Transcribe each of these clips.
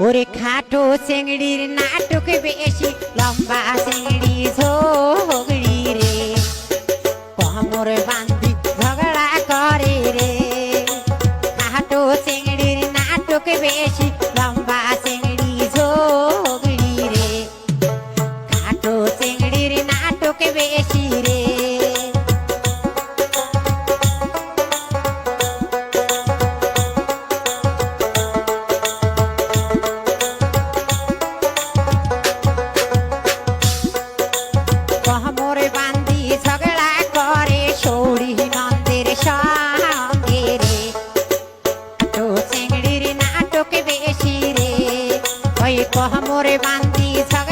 ওরে খাটো চেংড়ির নাটকে বেশি লম্বা চেংড়ি ঝোগ কহমরে বান্দি সা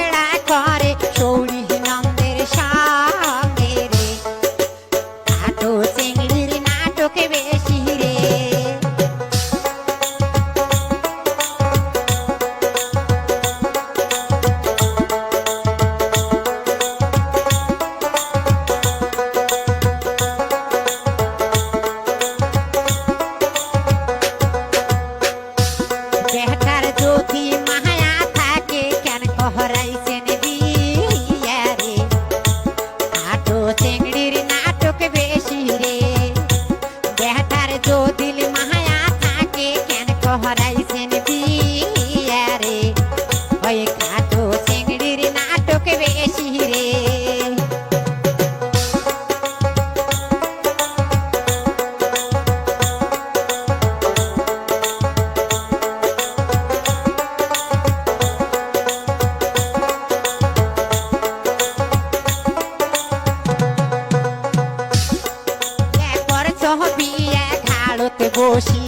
তো এক হালতে বসি।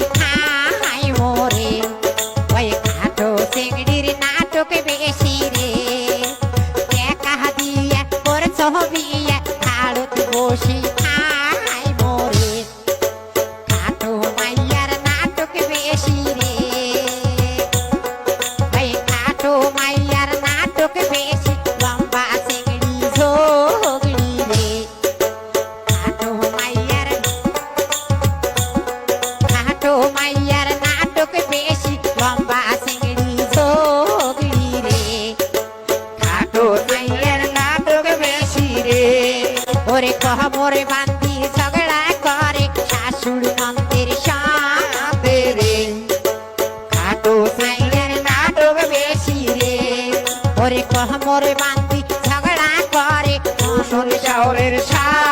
ওরে কহবরে বান্দি ঝগড়া করে। শাশুড় মন্দির সাথে রে। খাটো সাইলের নাটক বেশি রে। ওরে কহবরে বান্দি ঝগড়া করে। শহরের সাথে